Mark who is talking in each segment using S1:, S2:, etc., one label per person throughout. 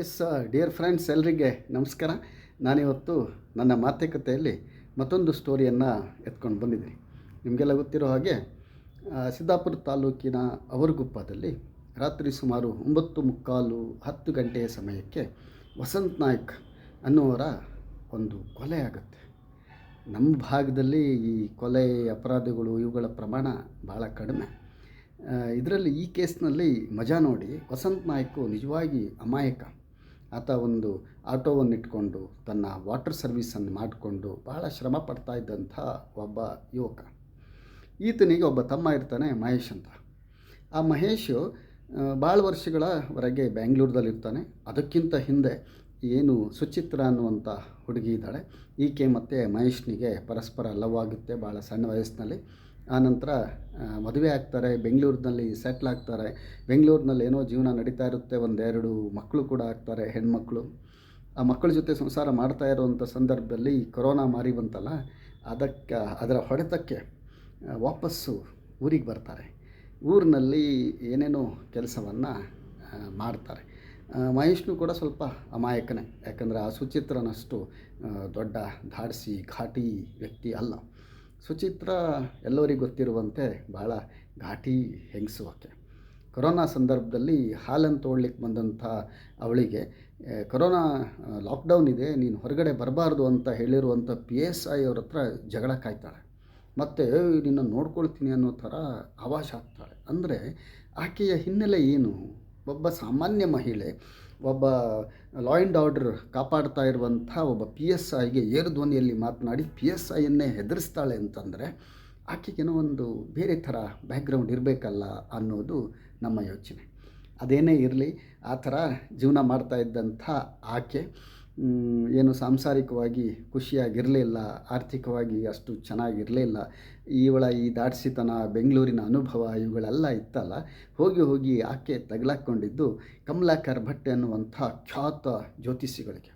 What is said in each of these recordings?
S1: S dear friends ಎಲ್ರಿಗೆ ನಮಸ್ಕಾರ. ನಾನಿವತ್ತು ನನ್ನ ಮಾತುಕತೆಯಲ್ಲಿ ಮತ್ತೊಂದು ಸ್ಟೋರಿಯನ್ನು ಎತ್ಕೊಂಡು ಬಂದಿದ್ದೀನಿ. ನಿಮಗೆಲ್ಲ ಗೊತ್ತಿರೋ ಹಾಗೆ ಸಿದ್ದಾಪುರ ತಾಲೂಕಿನ ಅವರಗುಪ್ಪದಲ್ಲಿ ರಾತ್ರಿ ಸುಮಾರು ಒಂಬತ್ತು ಮುಕ್ಕಾಲು ಹತ್ತು ಗಂಟೆಯ ಸಮಯಕ್ಕೆ ವಸಂತ್ ನಾಯ್ಕ್ ಅನ್ನುವರ ಒಂದು ಕೊಲೆ ಆಗುತ್ತೆ. ನಮ್ಮ ಭಾಗದಲ್ಲಿ ಈ ಕೊಲೆ, ಅಪರಾಧಗಳು ಇವುಗಳ ಪ್ರಮಾಣ ಭಾಳ ಕಡಿಮೆ. ಇದರಲ್ಲಿ ಈ ಕೇಸ್ನಲ್ಲಿ ಮಜಾ ನೋಡಿ ವಸಂತ್ ನಾಯ್ಕು ನಿಜವಾಗಿ ಅಮಾಯಕ. ಆತ ಒಂದು ಆಟೋವನ್ನು ಇಟ್ಕೊಂಡು ತನ್ನ ವಾಟರ್ ಸರ್ವೀಸನ್ನು ಮಾಡಿಕೊಂಡು ಬಹಳ ಶ್ರಮ ಪಡ್ತಾ ಇದ್ದಂಥ ಒಬ್ಬ ಯುವಕ. ಈತನಿಗೆ ಒಬ್ಬ ತಮ್ಮ ಇರ್ತಾನೆ ಮಹೇಶ್ ಅಂತ. ಆ ಮಹೇಶ್ ಭಾಳ ವರ್ಷಗಳವರೆಗೆ ಬ್ಯಾಂಗ್ಳೂರ್ದಲ್ಲಿರ್ತಾನೆ ಅದಕ್ಕಿಂತ ಹಿಂದೆ ಏನು ಸುಚಿತ್ರ ಅನ್ನುವಂಥ ಹುಡುಗಿ ಇದ್ದಾಳೆ. ಈಕೆ ಮತ್ತು ಮಹೇಶ್ನಿಗೆ ಪರಸ್ಪರ ಲವ್ ಆಗುತ್ತೆ ಭಾಳ ಸಣ್ಣ ವಯಸ್ಸಿನಲ್ಲಿ. ಆನಂತರ ಮದುವೆ ಆಗ್ತಾರೆ, ಬೆಂಗಳೂರಿನಲ್ಲಿ ಸೆಟ್ಲ್ ಆಗ್ತಾರೆ. ಬೆಂಗಳೂರಿನಲ್ಲಿ ಏನೋ ಜೀವನ ನಡೀತಾ ಇರುತ್ತೆ, ಒಂದೆರಡು ಮಕ್ಕಳು ಕೂಡ ಆಗ್ತಾರೆ, ಹೆಣ್ಮಕ್ಳು. ಆ ಮಕ್ಕಳ ಜೊತೆ ಸಂಸಾರ ಮಾಡ್ತಾ ಇರುವಂಥ ಸಂದರ್ಭದಲ್ಲಿ ಕೊರೋನಾ ಮಾರಿ ಬಂತಲ್ಲ, ಅದಕ್ಕೆ, ಅದರ ಹೊಡೆತಕ್ಕೆ ವಾಪಸ್ಸು ಊರಿಗೆ ಬರ್ತಾರೆ. ಊರಿನಲ್ಲಿ ಏನೇನೋ ಕೆಲಸವನ್ನು ಮಾಡ್ತಾರೆ. ಮಹೇಶ್ನು ಕೂಡ ಸ್ವಲ್ಪ ಅಮಾಯಕನೇ. ಯಾಕಂದರೆ ಆ ಸುಚಿತ್ರನಷ್ಟು ದೊಡ್ಡ, ಧಾಡಿಸಿ, ಘಾಟಿ ವ್ಯಕ್ತಿ ಅಲ್ಲ. ಸುಚಿತ್ರ ಎಲ್ಲರಿಗೂ ಗೊತ್ತಿರುವಂತೆ ಭಾಳ ಘಾಟಿ ಹೆಂಗಸು ಆಕೆ. ಕೊರೋನಾ ಸಂದರ್ಭದಲ್ಲಿ ಹಾಲನ್ನು ತೋಡ್ಲಿಕ್ಕೆ ಬಂದಂಥ ಅವಳಿಗೆ ಕೊರೋನಾ ಲಾಕ್ಡೌನ್ ಇದೆ, ನೀನು ಹೊರಗಡೆ ಬರಬಾರ್ದು ಅಂತ ಹೇಳಿರುವಂಥ ಪಿ ಎಸ್ ಐ ಅವ್ರ ಹತ್ರ ಜಗಳ ಕಾಯ್ತಾಳೆ. ಮತ್ತು ನಿನ್ನ ನೋಡ್ಕೊಳ್ತೀನಿ ಅನ್ನೋ ಥರ ಆವಾಜ್ ಹಾಕ್ತಾಳೆ. ಅಂದರೆ, ಆಕೆಯ ಹಿನ್ನೆಲೆ ಏನು? ಒಬ್ಬ ಸಾಮಾನ್ಯ ಮಹಿಳೆ, ಒಬ್ಬ ಲಾ ಆ್ಯಂಡ್ ಆರ್ಡರ್ ಕಾಪಾಡ್ತಾ ಇರುವಂಥ ಒಬ್ಬ ಪಿ ಎಸ್ ಐಗೆ ಏರು ಧ್ವನಿಯಲ್ಲಿ ಮಾತನಾಡಿ ಪಿ ಎಸ್ ಐಯನ್ನೇ ಹೆದರಿಸ್ತಾಳೆ ಅಂತಂದರೆ, ಆಕೆಗೇನೋ ಒಂದು ಬೇರೆ ಥರ ಬ್ಯಾಕ್ಗ್ರೌಂಡ್ ಇರಬೇಕಲ್ಲ ಅನ್ನೋದು ನಮ್ಮ ಯೋಚನೆ. ಅದೇನೇ ಇರಲಿ, ಆ ಥರ ಜೀವನ ಮಾಡ್ತಾ ಇದ್ದಂಥ ಆಕೆ ಏನು ಸಾಂಸಾರಿಕವಾಗಿ ಖುಷಿಯಾಗಿರಲಿಲ್ಲ ಆರ್ಥಿಕವಾಗಿ ಅಷ್ಟು ಚೆನ್ನಾಗಿರಲಿಲ್ಲ ಇವಳ ಈ ದಾಡ್ಸಿತನ ಬೆಂಗಳೂರಿನ ಅನುಭವ ಇವುಗಳೆಲ್ಲ ಇತ್ತಲ್ಲ, ಹೋಗಿ ಹೋಗಿ ಆಕೆ ತಗಲಾಕ್ಕೊಂಡಿದ್ದು ಕಮಲಾಕರ್ ಭಟ್ಟೆ ಅನ್ನುವಂಥ ಖ್ಯಾತ ಜ್ಯೋತಿಷಿಗಳಿಗೆ.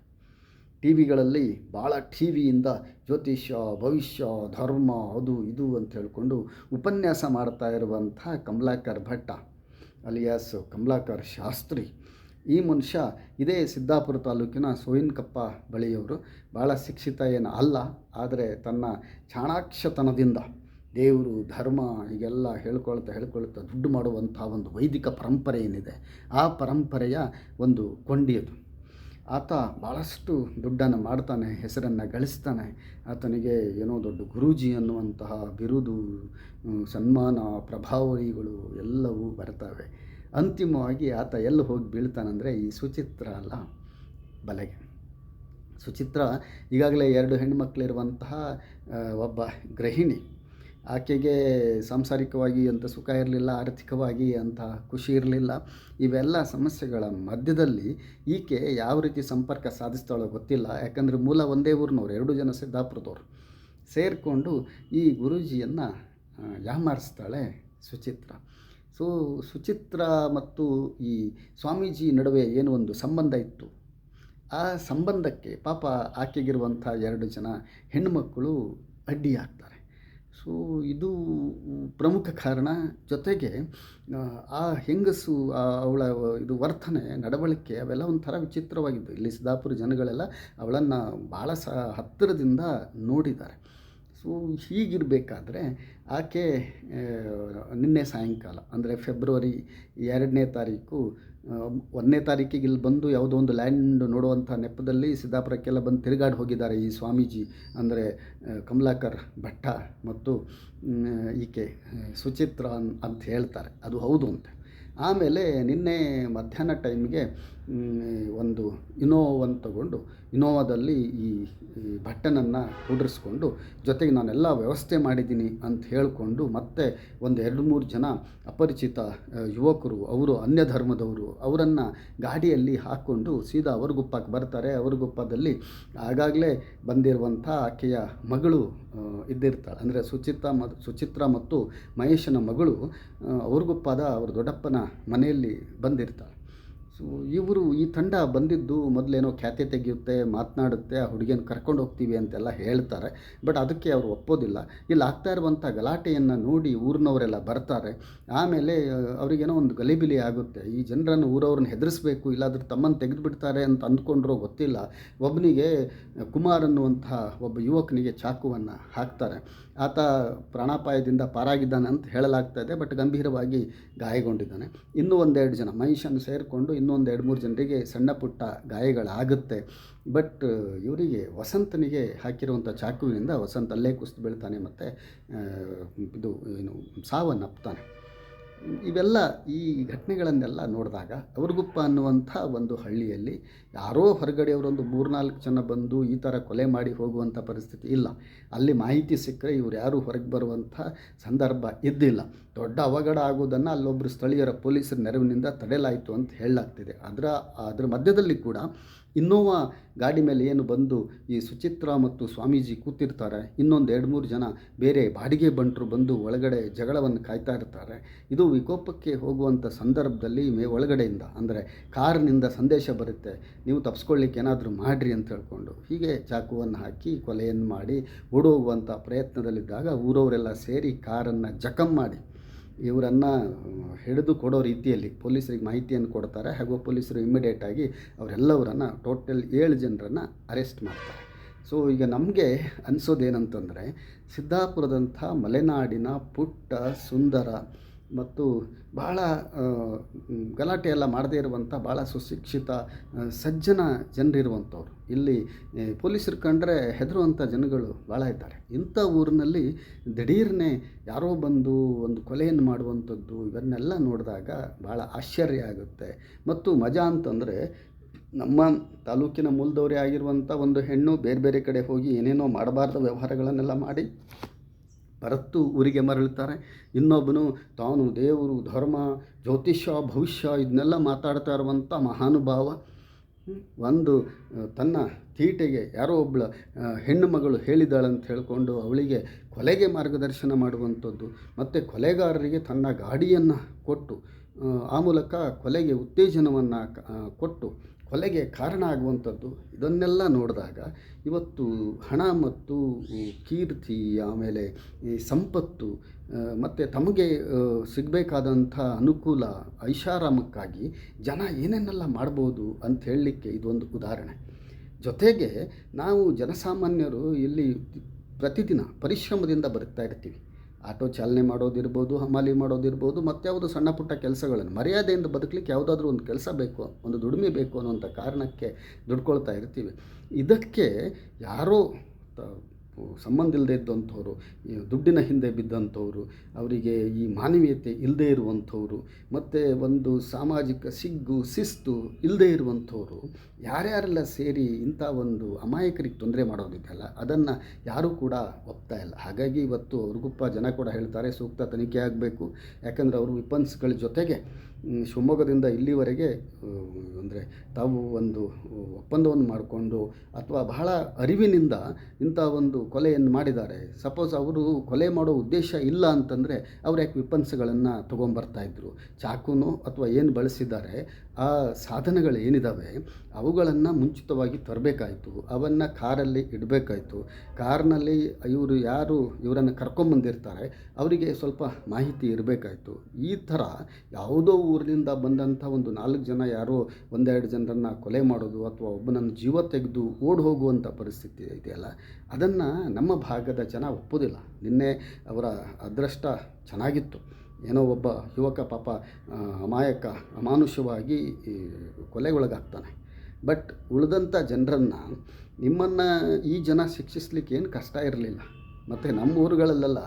S1: ಟಿ ವಿಗಳಲ್ಲಿ ಭಾಳ ಟಿ ವಿಯಿಂದ ಜ್ಯೋತಿಷ್ಯ, ಭವಿಷ್ಯ, ಧರ್ಮ, ಅದು ಇದು ಅಂತ ಹೇಳಿಕೊಂಡು ಉಪನ್ಯಾಸ ಮಾಡ್ತಾ ಇರುವಂಥ ಕಮಲಾಕರ್ ಭಟ್ಟ ಅಲಿಯಾಸ್ ಕಮಲಾಕರ್ ಶಾಸ್ತ್ರಿ. ಈ ಮನುಷ್ಯ ಇದೇ ಸಿದ್ದಾಪುರ ತಾಲೂಕಿನ ಸೋಯಿನ್ಕಪ್ಪ ಬಳಿಯವರು. ಭಾಳ ಶಿಕ್ಷಿತ ಏನು ಅಲ್ಲ, ಆದರೆ ತನ್ನ ಚಾಣಾಕ್ಷತನದಿಂದ ದೇವರು, ಧರ್ಮ ಹೀಗೆಲ್ಲ ಹೇಳ್ಕೊಳ್ತಾ ಹೇಳ್ಕೊಳ್ತಾ ದುಡ್ಡು ಮಾಡುವಂಥ ಒಂದು ವೈದಿಕ ಪರಂಪರೆ ಏನಿದೆ, ಆ ಪರಂಪರೆಯ ಒಂದು ಕೊಂಡಿಯದು. ಆತ ಭಾಳಷ್ಟು ದುಡ್ಡನ್ನು ಮಾಡ್ತಾನೆ, ಹೆಸರನ್ನು ಗಳಿಸ್ತಾನೆ. ಆತನಿಗೆ ಏನೋ ದೊಡ್ಡ ಗುರೂಜಿ ಅನ್ನುವಂತಹ ಬಿರುದು ಸನ್ಮಾನ ಪ್ರಭಾವಳಿಗಳು ಎಲ್ಲವೂ ಬರ್ತವೆ. ಅಂತಿಮವಾಗಿ ಆತ ಎಲ್ಲಿ ಹೋಗಿ ಬೀಳ್ತಾನಂದರೆ ಈ ಸುಚಿತ್ರ ಅಲ್ಲ ಬಲೆಗೆ. ಸುಚಿತ್ರ ಈಗಾಗಲೇ ಎರಡು ಹೆಣ್ಣುಮಕ್ಕಳಿರುವಂತಹ ಆ, ಒಬ್ಬ ಗೃಹಿಣಿ. ಆಕೆಗೆ ಸಾಂಸಾರಿಕವಾಗಿ ಅಂತ ಸುಖ ಇರಲಿಲ್ಲ ಆರ್ಥಿಕವಾಗಿ ಅಂತ ಖುಷಿ ಇರಲಿಲ್ಲ. ಇವೆಲ್ಲ ಸಮಸ್ಯೆಗಳ ಮಧ್ಯದಲ್ಲಿ ಈಕೆ ಯಾವ ರೀತಿ ಸಂಪರ್ಕ ಸಾಧಿಸ್ತಾಳೋ ಗೊತ್ತಿಲ್ಲ. ಯಾಕಂದರೆ ಮೂಲ ಒಂದೇ ಊರಿನವ್ರು ಎರಡು ಜನ ಸಿದ್ದಾಪುರದವ್ರು. ಸೇರಿಕೊಂಡು ಈ ಗುರೂಜಿಯನ್ನು ಯಾಮಾರಿಸ್ತಾಳೆ ಸುಚಿತ್ರ. ಸೊ ಸುಚಿತ್ರ ಮತ್ತು ಈ ಸ್ವಾಮೀಜಿ ನಡುವೆ ಏನು ಒಂದು ಸಂಬಂಧ ಇತ್ತು? ಆ ಸಂಬಂಧಕ್ಕೆ ಪಾಪ ಆಕೆಗಿರುವಂಥ ಎರಡು ಜನ ಹೆಣ್ಣುಮಕ್ಕಳು ಅಡ್ಡಿಯಾಗ್ತಾರೆ ಸೊ ಇದು ಪ್ರಮುಖ ಕಾರಣ. ಜೊತೆಗೆ ಆ, ಹೆಂಗಸು ಅವಳ ಇದು ವರ್ತನೆ ನಡವಳಿಕೆ ಅವೆಲ್ಲ ಒಂಥರ ವಿಚಿತ್ರವಾಗಿದ್ದು. ಇಲ್ಲಿ ಸಿದ್ದಾಪುರ ಜನಗಳೆಲ್ಲ ಅವಳನ್ನು ಭಾಳ ಸ ಹತ್ತಿರದಿಂದ ನೋಡಿದ್ದಾರೆ. ಸೊ, ಹೀಗಿರಬೇಕಾದ್ರೆ ಆಕೆ ನಿನ್ನೆ ಸಾಯಂಕಾಲ, ಅಂದರೆ ಫೆಬ್ರವರಿ ಎರಡನೇ ತಾರೀಕು ಒಂದನೇ ತಾರೀಕಿಗೆ ಇಲ್ಲಿ ಬಂದು ಯಾವುದೋ ಒಂದು ಲ್ಯಾಂಡ್ ನೋಡುವಂಥ ನೆಪದಲ್ಲಿ ಸಿದ್ದಾಪುರಕ್ಕೆಲ್ಲ ಬಂದು ತಿರುಗಾಡಿ ಹೋಗಿದ್ದಾರೆ ಈ ಸ್ವಾಮೀಜಿ, ಅಂದರೆ ಕಮಲಾಕರ್ ಭಟ್ಟ ಮತ್ತು ಈಕೆ ಸುಚಿತ್ರ ಅಂತ ಹೇಳ್ತಾರೆ. ಅದು ಹೌದು ಅಂತ. ಆಮೇಲೆ ನಿನ್ನೆ ಮಧ್ಯಾಹ್ನ ಟೈಮ್ಗೆ ಒಂದು ಇನೋವನ್ನು ತಗೊಂಡು, ಇನೋವಾದಲ್ಲಿ ಈ ಭಟ್ಟನನ್ನು ಕೂಡಿಸ್ಕೊಂಡು ಜೊತೆಗೆ ನಾನೆಲ್ಲ ವ್ಯವಸ್ಥೆ ಮಾಡಿದ್ದೀನಿ ಅಂತ ಹೇಳಿಕೊಂಡು ಮತ್ತೆ ಒಂದು ಎರಡು ಮೂರು ಜನ ಅಪರಿಚಿತ ಯುವಕರು, ಅವರು ಅನ್ಯ ಧರ್ಮದವರು, ಅವರನ್ನು ಗಾಡಿಯಲ್ಲಿ ಹಾಕ್ಕೊಂಡು ಸೀದಾ ಅವರಗುಪ್ಪಕ್ಕೆ ಬರ್ತಾರೆ. ಅವರಗುಪ್ಪದಲ್ಲಿ ಆಗಾಗಲೇ ಬಂದಿರುವಂಥ ಆಕೆಯ ಮಗಳು ಇದ್ದಿರ್ತಾಳೆ. ಅಂದರೆ ಸುಚಿತ್ರ ಮ, ಸುಚಿತ್ರ ಮತ್ತು ಮಹೇಶನ ಮಗಳು ಅವ್ರ ಅವರಗುಪ್ಪದ ಅವ್ರ ದೊಡ್ಡಪ್ಪನ ಮನೆಯಲ್ಲಿ ಬಂದಿರ್ತಾಳೆ. ಸೊ ಇವರು ಈ ತಂಡ ಬಂದಿದ್ದು ಮೊದಲೇನೋ ಖ್ಯಾತೆ ತೆಗೆಯುತ್ತೆ, ಮಾತನಾಡುತ್ತೆ, ಆ ಹುಡುಗಿಯನ್ನು ಕರ್ಕೊಂಡು ಹೋಗ್ತೀವಿ ಅಂತೆಲ್ಲ ಹೇಳ್ತಾರೆ. ಬಟ್ ಅದಕ್ಕೆ ಅವರು ಒಪ್ಪೋದಿಲ್ಲ. ಇಲ್ಲಿ ಆಗ್ತಾ ಇರುವಂಥ ಗಲಾಟೆಯನ್ನು ನೋಡಿ ಊರಿನವರೆಲ್ಲ ಬರ್ತಾರೆ. ಆಮೇಲೆ ಅವರಿಗೇನೋ ಒಂದು ಗಲಿಬಿಲಿ ಆಗುತ್ತೆ. ಈ ಜನರನ್ನು ಊರವ್ರನ್ನ ಹೆದರಿಸ್ಬೇಕು, ಇಲ್ಲಾದ್ರೆ ತಮ್ಮನ್ನು ತೆಗೆದುಬಿಡ್ತಾರೆ ಅಂತ ಅಂದ್ಕೊಂಡ್ರೋ ಗೊತ್ತಿಲ್ಲ. ಒಬ್ಬನಿಗೆ ಕುಮಾರ್ ಅನ್ನುವಂಥ ಒಬ್ಬ ಯುವಕನಿಗೆ ಚಾಕುವನ್ನು ಹಾಕ್ತಾರೆ. ಆತ ಪ್ರಾಣಾಪಾಯದಿಂದ ಪಾರಾಗಿದ್ದಾನೆ ಅಂತ ಹೇಳಲಾಗ್ತಾ ಇದೆ ಬಟ್ ಗಂಭೀರವಾಗಿ ಗಾಯಗೊಂಡಿದ್ದಾನೆ. ಇನ್ನೂ ಒಂದೆರಡು ಜನ ಮಹಿಷನ್ನು ಸೇರಿಕೊಂಡು ಇನ್ನೊಂದು ಎರಡು ಮೂರು ಜನರಿಗೆ ಸಣ್ಣ ಪುಟ್ಟ ಗಾಯಗಳಾಗುತ್ತೆ. ಬಟ್ ಇವರಿಗೆ ವಸಂತನಿಗೆ ಹಾಕಿರುವಂಥ ಚಾಕುವಿನಿಂದ ವಸಂತ ಅಲ್ಲೇ ಕುಸಿದು ಬೀಳ್ತಾನೆ ಮತ್ತು ಇದು ಏನು ಸಾವನ್ನಪ್ತಾನೆ ಇವೆಲ್ಲ ಈ ಘಟನೆಗಳನ್ನೆಲ್ಲ ನೋಡಿದಾಗ ಅವ್ರಗುಪ್ಪ ಅನ್ನುವಂಥ ಒಂದು ಹಳ್ಳಿಯಲ್ಲಿ ಯಾರೋ ಹೊರಗಡೆಯವರೊಂದು ಮೂರ್ನಾಲ್ಕು ಜನ ಬಂದು ಈ ಥರ ಕೊಲೆ ಮಾಡಿ ಹೋಗುವಂಥ ಪರಿಸ್ಥಿತಿ ಇಲ್ಲ. ಅಲ್ಲಿ ಮಾಹಿತಿ ಸಿಕ್ಕರೆ ಇವ್ರು ಯಾರೂ ಹೊರಗೆ ಬರುವಂಥ ಸಂದರ್ಭ ಇದ್ದಿಲ್ಲ. ದೊಡ್ಡ ಅವಘಡ ಆಗೋದನ್ನು ಅಲ್ಲೊಬ್ಬರು ಸ್ಥಳೀಯರ ಪೊಲೀಸರ ನೆರವಿನಿಂದ ತಡೆಯಲಾಯಿತು ಅಂತ ಹೇಳಲಾಗ್ತಿದೆ. ಅದರ ಅದರ ಮಧ್ಯದಲ್ಲಿ ಕೂಡ ಇನ್ನೋವಾ ಗಾಡಿ ಮೇಲೆ ಏನು ಬಂದು ಈ ಸುಚಿತ್ರ ಮತ್ತು ಸ್ವಾಮೀಜಿ ಕೂತಿರ್ತಾರೆ, ಇನ್ನೊಂದು ಎರಡು ಮೂರು ಜನ ಬೇರೆ ಬಾಡಿಗೆ ಬಂಟರು ಬಂದು ಒಳಗಡೆ ಜಗಳವನ್ನು ಕಾಯ್ತಾ ಇರ್ತಾರೆ. ಇದು ವಿಕೋಪಕ್ಕೆ ಹೋಗುವಂಥ ಸಂದರ್ಭದಲ್ಲಿ ಮೇ ಒಳಗಡೆಯಿಂದ, ಅಂದರೆ ಕಾರಿನಿಂದ ಸಂದೇಶ ಬರುತ್ತೆ, ನೀವು ತಪ್ಸ್ಕೊಳ್ಳಿಕ್ಕೆ ಏನಾದರೂ ಮಾಡಿರಿ ಅಂತ ಹೇಳ್ಕೊಂಡು. ಹೀಗೆ ಚಾಕುವನ್ನು ಹಾಕಿ ಕೊಲೆಯನ್ನು ಮಾಡಿ ಓಡೋಗುವಂಥ ಪ್ರಯತ್ನದಲ್ಲಿದ್ದಾಗ ಊರವರೆಲ್ಲ ಸೇರಿ ಕಾರನ್ನು ಜಖಂ ಮಾಡಿ ಇವರನ್ನು ಹಿಡಿದು ಕೊಡೋ ರೀತಿಯಲ್ಲಿ ಪೊಲೀಸರಿಗೆ ಮಾಹಿತಿಯನ್ನು ಕೊಡ್ತಾರೆ. ಹಾಗೂ ಪೊಲೀಸರು ಇಮ್ಮಿಡಿಯೇಟಾಗಿ ಅವರೆಲ್ಲವರನ್ನು ಟೋಟಲ್ ಏಳು ಜನರನ್ನು ಅರೆಸ್ಟ್ ಮಾಡ್ತಾರೆ. ಸೊ ಈಗ ನಮಗೆ ಅನಿಸೋದೇನಂತಂದರೆ, ಸಿದ್ದಾಪುರದಂಥ ಮಲೆನಾಡಿನ ಪುಟ್ಟ ಸುಂದರ ಮತ್ತು ಬಹಳ ಗಲಾಟೆ ಎಲ್ಲ ಮಾಡದೇ ಇರುವಂಥ ಭಾಳ ಸುಶಿಕ್ಷಿತ ಸಜ್ಜನ ಜನರಿರುವಂಥವ್ರು. ಇಲ್ಲಿ ಪೊಲೀಸರು ಕಂಡ್ರೆ ಹೆದರುವಂಥ ಜನಗಳು ಭಾಳ ಇದ್ದಾರೆ. ಇಂಥ ಊರಿನಲ್ಲಿ ದಿಢೀರ್ನೆ ಯಾರೋ ಬಂದು ಒಂದು ಕೊಲೆಯನ್ನು ಮಾಡುವಂಥದ್ದು ಇವನ್ನೆಲ್ಲ ನೋಡಿದಾಗ ಭಾಳ ಆಶ್ಚರ್ಯ ಆಗುತ್ತೆ. ಮತ್ತು ಮಜಾ ಅಂತಂದರೆ ನಮ್ಮ ತಾಲೂಕಿನ ಮೂಲದವರೇ ಆಗಿರುವಂಥ ಒಂದು ಹೆಣ್ಣು ಬೇರೆ ಬೇರೆ ಕಡೆ ಹೋಗಿ ಏನೇನೋ ಮಾಡಬಾರ್ದ ವ್ಯವಹಾರಗಳನ್ನೆಲ್ಲ ಮಾಡಿ ಪರತ್ತು ಊರಿಗೆ ಮರಳುತ್ತಾರೆ. ಇನ್ನೊಬ್ಬನು ತಾನು ದೇವರು, ಧರ್ಮ, ಜ್ಯೋತಿಷ್ಯ, ಭವಿಷ್ಯ ಇದನ್ನೆಲ್ಲ ಮಾತಾಡ್ತಾ ಇರುವಂಥ ಮಹಾನುಭಾವ. ಒಂದು ತನ್ನ ತೀಟೆಗೆ ಯಾರೋ ಒಬ್ಬಳ ಹೆಣ್ಣು ಮಗಳು ಹೇಳಿದಾಳಂತ ಹೇಳಿಕೊಂಡು ಅವಳಿಗೆ ಕೊಲೆಗೆ ಮಾರ್ಗದರ್ಶನ ಮಾಡುವಂಥದ್ದು. ಮತ್ತು ಕೊಲೆಗಾರರಿಗೆ ತನ್ನ ಗಾಡಿಯನ್ನು ಕೊಟ್ಟು ಆ ಮೂಲಕ ಕೊಲೆಗೆ ಉತ್ತೇಜನವನ್ನು ಕೊಟ್ಟು ಕೊಲೆಗೆ ಕಾರಣ ಆಗುವಂಥದ್ದು, ಇದನ್ನೆಲ್ಲ ನೋಡಿದಾಗ ಇವತ್ತು ಹಣ ಮತ್ತು ಕೀರ್ತಿ, ಆಮೇಲೆ ಈ ಸಂಪತ್ತು ಮತ್ತು ತಮಗೆ ಸಿಗಬೇಕಾದಂಥ ಅನುಕೂಲ, ಐಷಾರಾಮಕ್ಕಾಗಿ ಜನ ಏನೇನೆಲ್ಲ ಮಾಡ್ಬೋದು ಅಂತ ಹೇಳಲಿಕ್ಕೆ ಇದೊಂದು ಉದಾಹರಣೆ. ಜೊತೆಗೆ ನಾವು ಜನಸಾಮಾನ್ಯರು ಇಲ್ಲಿ ಪ್ರತಿದಿನ ಪರಿಶ್ರಮದಿಂದ ಬದುಕ್ತಾ ಇರ್ತೀವಿ. ಆಟೋ ಚಾಲನೆ ಮಾಡೋದಿರ್ಬೋದು, ಹಮಾಲಿ ಮಾಡೋದಿರ್ಬೋದು ಮತ್ಯಾವುದು ಸಣ್ಣ ಪುಟ್ಟ ಕೆಲಸಗಳನ್ನು. ಮರ್ಯಾದೆಯಿಂದ ಬದುಕಲಿಕ್ಕೆ ಯಾವುದಾದ್ರೂ ಒಂದು ಕೆಲಸ ಬೇಕು, ಒಂದು ದುಡಿಮೆ ಬೇಕು ಅನ್ನೋಂಥ ಕಾರಣಕ್ಕೆ ದುಡ್ಕೊಳ್ತಾ ಇರ್ತೀವಿ. ಇದಕ್ಕೆ ಯಾರೋ ಸಂಬಂಧ ಇಲ್ಲದೆ ಇದ್ದಂಥವ್ರು ದುಡ್ಡಿನ ಹಿಂದೆ ಬಿದ್ದಂಥವ್ರು, ಅವರಿಗೆ ಈ ಮಾನವೀಯತೆ ಇಲ್ಲದೇ ಇರುವಂಥವ್ರು, ಮತ್ತು ಒಂದು ಸಾಮಾಜಿಕ ಸಿಗ್ಗು, ಶಿಸ್ತು ಇಲ್ಲದೇ ಇರುವಂಥವ್ರು ಯಾರ್ಯಾರೆಲ್ಲ ಸೇರಿ ಇಂಥ ಒಂದು ಅಮಾಯಕರಿಗೆ ತೊಂದರೆ ಮಾಡೋದಿದೆಯಲ್ಲ, ಅದನ್ನು ಯಾರೂ ಕೂಡ ಒಪ್ತಾ ಇಲ್ಲ. ಹಾಗಾಗಿ ಇವತ್ತು ಅವ್ರಿಗುಪ್ಪ ಜನ ಕೂಡ ಹೇಳ್ತಾರೆ, ಸೂಕ್ತ ತನಿಖೆ ಆಗಬೇಕು. ಯಾಕಂದರೆ ಅವರು ವಿಪನ್ಸ್ಗಳ ಜೊತೆಗೆ ಶಿವಮೊಗ್ಗದಿಂದ ಇಲ್ಲಿವರೆಗೆ ಅಂದರೆ ತಾವು ಒಂದು ಒಪ್ಪಂದವನ್ನು ಮಾಡಿಕೊಂಡು ಅಥವಾ ಬಹಳ ಅರಿವಿನಿಂದ ಇಂಥ ಒಂದು ಕೊಲೆಯನ್ನು ಮಾಡಿದ್ದಾರೆ. ಸಪೋಸ್ ಅವರು ಕೊಲೆ ಮಾಡೋ ಉದ್ದೇಶ ಇಲ್ಲ ಅಂತಂದರೆ ಅವ್ರು ಯಾಕೆ ವಿಪನ್ಸ್ಗಳನ್ನು ತೊಗೊಂಬರ್ತಾಯಿದ್ರು ಚಾಕುನು ಅಥವಾ ಏನು ಬಳಸಿದ್ದಾರೆ? ಆ ಸಾಧನಗಳು ಏನಿದ್ದಾವೆ ಅವುಗಳನ್ನು ಮುಂಚಿತವಾಗಿ ತರಬೇಕಾಯಿತು. ಅವನ್ನು ಕಾರಲ್ಲಿ ಇಡಬೇಕಾಯಿತು. ಕಾರ್ನಲ್ಲಿ ಇವರು ಯಾರು ಇವರನ್ನು ಕರ್ಕೊಂಬಂದಿರ್ತಾರೆ ಅವರಿಗೆ ಸ್ವಲ್ಪ ಮಾಹಿತಿ ಇರಬೇಕಾಯಿತು. ಈ ಥರ ಯಾವುದೋ ಊರಿನಿಂದ ಬಂದಂಥ ಒಂದು ನಾಲ್ಕು ಜನ ಯಾರೋ ಒಂದೆರಡು ಜನರನ್ನು ಕೊಲೆ ಮಾಡೋದು ಅಥವಾ ಒಬ್ಬನನ್ನು ಜೀವ ತೆಗೆದು ಓಡಿ ಹೋಗುವಂಥ ಪರಿಸ್ಥಿತಿ ಇದೆಯಲ್ಲ, ಅದನ್ನು ನಮ್ಮ ಭಾಗದ ಜನ ಒಪ್ಪೋದಿಲ್ಲ. ನಿನ್ನೆ ಅವರ ಅದೃಷ್ಟ ಚೆನ್ನಾಗಿತ್ತು. ಏನೋ ಒಬ್ಬ ಯುವಕ ಪಾಪ ಅಮಾಯಕ ಅಮಾನುಷವಾಗಿ ಕೊಲೆಗೊಳಗಾಗ್ತಾನೆ. ಬಟ್ ಉಳಿದಂಥ ಜನರನ್ನು ನಿಮ್ಮನ್ನು ಈ ಜನ ಶಿಕ್ಷಿಸ್ಲಿಕ್ಕೆ ಏನು ಕಷ್ಟ ಇರಲಿಲ್ಲ. ಮತ್ತು ನಮ್ಮ ಊರುಗಳಲ್ಲೆಲ್ಲ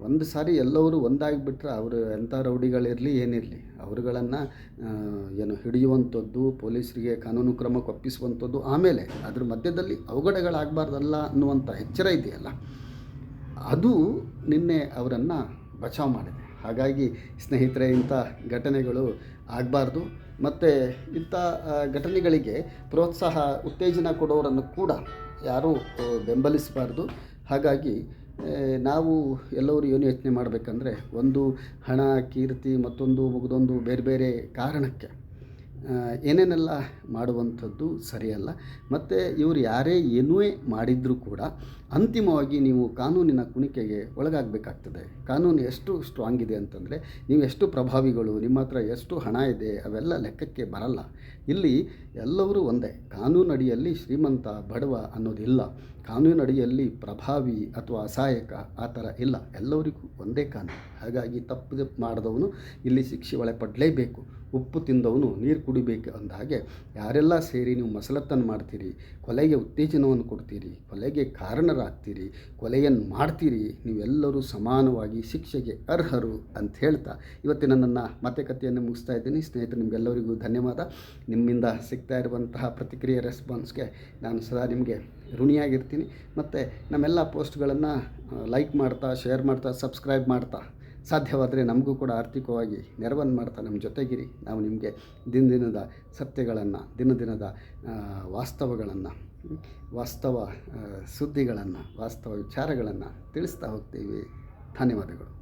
S1: ಒಂದು ಸಾರಿ ಎಲ್ಲವರು ಒಂದಾಗಿಬಿಟ್ರೆ ಅವರು ಎಂಥ ರೌಡಿಗಳಿರಲಿ ಏನಿರಲಿ, ಅವರುಗಳನ್ನು ಏನು ಹಿಡಿಯುವಂಥದ್ದು, ಪೊಲೀಸರಿಗೆ ಕಾನೂನು ಕ್ರಮ ಒಪ್ಪಿಸುವಂಥದ್ದು ಆಮೇಲೆ ಅದ್ರ ಮಧ್ಯದಲ್ಲಿ ಅವಘಡಗಳಾಗಬಾರ್ದಲ್ಲ ಅನ್ನುವಂಥ ಎಚ್ಚರ ಇದೆಯಲ್ಲ. ಅದು ನಿನ್ನೆ ಅವರನ್ನು ಬಚಾವ್ ಮಾಡಿದೆ. ಹಾಗಾಗಿ ಸ್ನೇಹಿತರೆ ಇಂಥ ಘಟನೆಗಳು ಆಗಬಾರ್ದು. ಮತ್ತು ಇಂಥ ಘಟನೆಗಳಿಗೆ ಪ್ರೋತ್ಸಾಹ, ಉತ್ತೇಜನ ಕೊಡೋರನ್ನು ಕೂಡ ಯಾರೂ ಬೆಂಬಲಿಸಬಾರ್ದು. ಹಾಗಾಗಿ ನಾವು ಎಲ್ಲರೂ ಏನು ಯೋಚನೆ ಮಾಡಬೇಕಂದ್ರೆ ಒಂದು ಹಣ, ಕೀರ್ತಿ ಮತ್ತೊಂದು ಮುಗಿದೊಂದು ಬೇರೆ ಬೇರೆ ಕಾರಣಕ್ಕೆ ಏನೇನೆಲ್ಲ ಮಾಡುವಂಥದ್ದು ಸರಿಯಲ್ಲ. ಮತ್ತು ಇವರು ಯಾರೇ ಏನೂ ಮಾಡಿದರೂ ಕೂಡ ಅಂತಿಮವಾಗಿ ನೀವು ಕಾನೂನಿನ ಕುಣಿಕೆಗೆ ಒಳಗಾಗಬೇಕಾಗ್ತದೆ. ಕಾನೂನು ಎಷ್ಟು ಸ್ಟ್ರಾಂಗ್ ಇದೆ ಅಂತಂದರೆ ನೀವು ಎಷ್ಟು ಪ್ರಭಾವಿಗಳು, ನಿಮ್ಮ ಹತ್ರ ಎಷ್ಟು ಹಣ ಇದೆ, ಅವೆಲ್ಲ ಲೆಕ್ಕಕ್ಕೆ ಬರಲ್ಲ. ಇಲ್ಲಿ ಎಲ್ಲರೂ ಒಂದೇ. ಕಾನೂನಡಿಯಲ್ಲಿ ಶ್ರೀಮಂತ, ಬಡವ ಅನ್ನೋದಿಲ್ಲ. ಕಾನೂನಡಿಯಲ್ಲಿ ಪ್ರಭಾವಿ ಅಥವಾ ಅಸಹಾಯಕ ಆ ಥರ ಇಲ್ಲ. ಎಲ್ಲರಿಗೂ ಒಂದೇ ಕಾನೂನು. ಹಾಗಾಗಿ ತಪ್ಪು ಮಾಡಿದವನು ಇಲ್ಲಿ ಶಿಕ್ಷೆ ಒಳಪಡಲೇಬೇಕು. ಉಪ್ಪು ತಿಂದವನು ನೀರು ಕುಡಿಬೇಕು ಅಂದ ಹಾಗೆ, ಯಾರೆಲ್ಲ ಸೇರಿ ನೀವು ಮಸಲತ್ತನ್ನು ಮಾಡ್ತೀರಿ, ಕೊಲೆಗೆ ಉತ್ತೇಜನವನ್ನು ಕೊಡ್ತೀರಿ, ಕೊಲೆಗೆ ಕಾರಣರಾಗ್ತೀರಿ ಕೊಲೆಯನ್ನು ಮಾಡ್ತೀರಿ, ನೀವೆಲ್ಲರೂ ಸಮಾನವಾಗಿ ಶಿಕ್ಷೆಗೆ ಅರ್ಹರು ಅಂತ ಹೇಳ್ತಾ ಇವತ್ತಿನ ನನ್ನ ಮಾತುಕತೆಯನ್ನು ಮುಗಿಸ್ತಾ ಇದ್ದೀನಿ. ಸ್ನೇಹಿತರು, ನಿಮಗೆಲ್ಲರಿಗೂ ಧನ್ಯವಾದ. ನಿಮ್ಮಿಂದ ಸಿಗ್ತಾ ಇರುವಂತಹ ಪ್ರತಿಕ್ರಿಯೆ ರೆಸ್ಪಾನ್ಸ್ಗೆ ನಾನು ಸದಾ ನಿಮಗೆ ಋಣಿಯಾಗಿರ್ತೀನಿ. ಮತ್ತು ನಮ್ಮೆಲ್ಲ ಪೋಸ್ಟ್ಗಳನ್ನು ಲೈಕ್ ಮಾಡ್ತಾ, ಶೇರ್ ಮಾಡ್ತಾ, ಸಬ್ಸ್ಕ್ರೈಬ್ ಮಾಡ್ತಾ ಸಾಧ್ಯವಾದರೆ ನಮಗೂ ಕೂಡ ಆರ್ಥಿಕವಾಗಿ ನೆರವನ್ನು ಮಾಡ್ತಾ ನಮ್ಮ ಜೊತೆಗಿರಿ. ನಾವು ನಿಮಗೆ ದಿನ ದಿನದ ಸತ್ಯಗಳನ್ನು ದಿನ ದಿನದ ವಾಸ್ತವಗಳನ್ನು, ವಾಸ್ತವ ಸುದ್ದಿಗಳನ್ನು, ವಾಸ್ತವ ವಿಚಾರಗಳನ್ನು ತಿಳಿಸ್ತಾ ಹೋಗ್ತೀವಿ. ಧನ್ಯವಾದಗಳು.